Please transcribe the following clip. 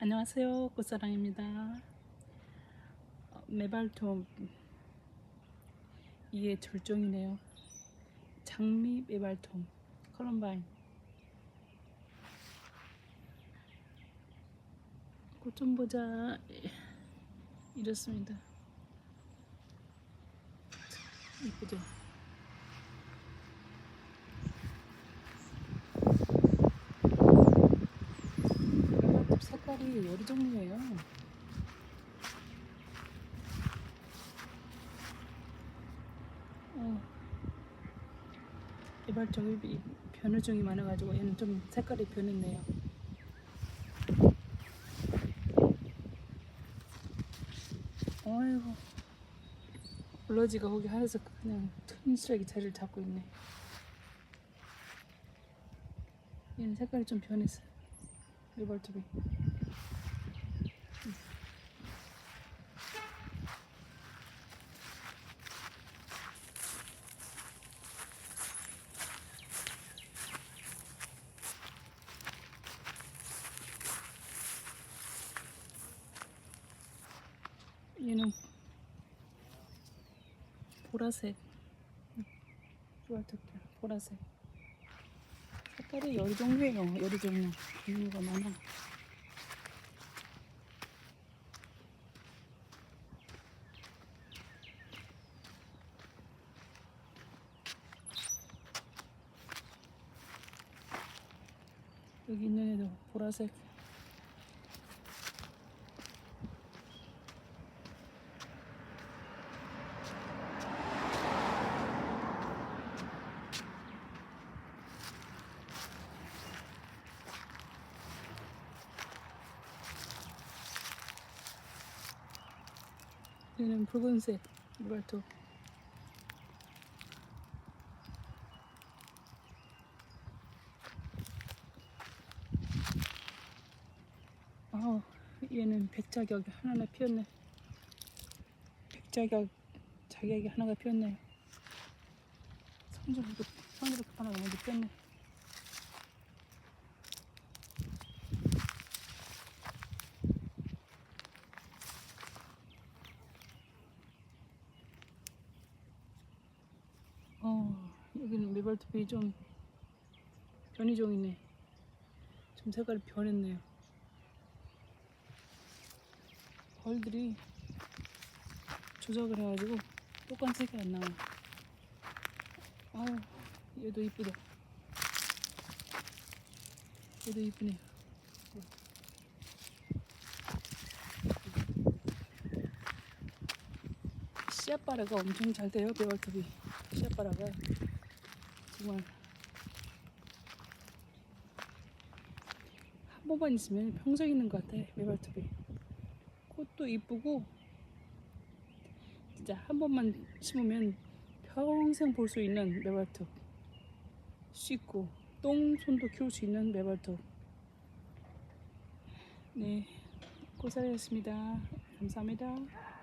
안녕하세요. 꽃사랑입니다. 어, 메발톱. 이게 절정이네요. 장미 메발톱. 컬럼바인. 꽃 좀 보자. 이렇습니다. 이쁘죠 메발톱 색깔이 여러 종류예요 어, 이발적이 변효종이 많아가지고 얘는 좀 색깔이 변했네요. 어이구 블러지가 거기 하에서 그냥 튼실하게 자리를 잡고 있네. 얘는 색깔이 좀 변했어. 이발톱이. 얘는 보라색. 이발톱 보라색. 색깔이 여러 종류예요. 여러 종류 종류가 많아. 여기 있는 애도 보라색 얘는 붉은색 이발톱 아 얘는 백자격 하나나 피었네. 백자격 자격이 하나가 피었네요 성주도 성주도 하나가 먼저 피었네 어, 여기는 메발톱이 좀 변이종이네. 좀 색깔이 변했네요. 벌들이 조작을 해가지고 똑같은 색이 안 나와. 아우, 얘도 이쁘다. 얘도 이쁘네. 씨앗바라가 엄청 잘 돼요, 메발톱이. 씨앗바라가. 정말 한 번만 있으면 평생 있는 것 같아 메발톱이 꽃도 이쁘고 진짜 한 번만 심으면 평생 볼 수 있는 메발톱 씻고 똥손도 키울 수 있는 메발톱 네 고사리였습니다. 감사합니다